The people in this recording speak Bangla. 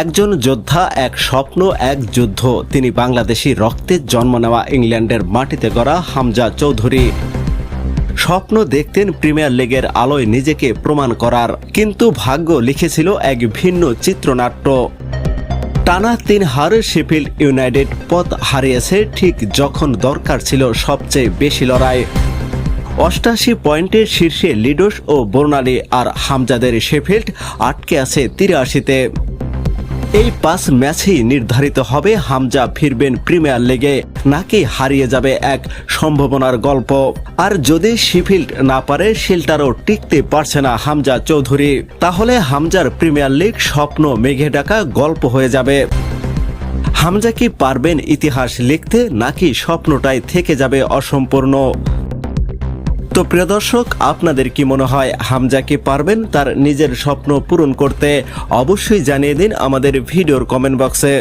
একজন যোদ্ধা, এক স্বপ্ন, এক যুদ্ধ। তিনি বাংলাদেশি রক্তে জন্ম নেওয়া ইংল্যান্ডের মাটিতে গড়া হামজা চৌধুরী। স্বপ্ন দেখতেন প্রিমিয়ার লিগের আলোয় নিজেকে প্রমাণ করার, কিন্তু ভাগ্য লিখেছিল এক ভিন্ন চিত্রনাট্য। টানা তিন হার শেফিল্ড ইউনাইটেড পথ হারিয়েছে ঠিক যখন দরকার ছিল সবচেয়ে বেশি লড়াই। অষ্টাশি পয়েন্টের শীর্ষে লিডোস ও বর্ণালী আর হামজাদের শেফিল্ড আটকে আছে তিরাশিতে। এই পাঁচ ম্যাচেই নির্ধারিত হবে হামজা ফিরবেন প্রিমিয়ার লিগে, নাকি হারিয়ে যাবে এক সম্ভাবনার গল্প। আর যদি শিফিল্ড না পারে, শিল্টারও টিকতে পারছে না হামজা চৌধুরী। তাহলে হামজার প্রিমিয়ার লিগ স্বপ্ন মেঘে ডাকা গল্প হয়ে যাবে। হামজা কি পারবেন ইতিহাস লিখতে, নাকি স্বপ্নটাই থেকে যাবে অসম্পূর্ণ? তো প্রিয় দর্শক, আপনাদের কি মনে হয় হামজা কি পারবেন? তার নিজের স্বপ্ন পূরণ করতে অবশ্যই জানিয়ে দিন আমাদের ভিডিওর কমেন্ট বক্সে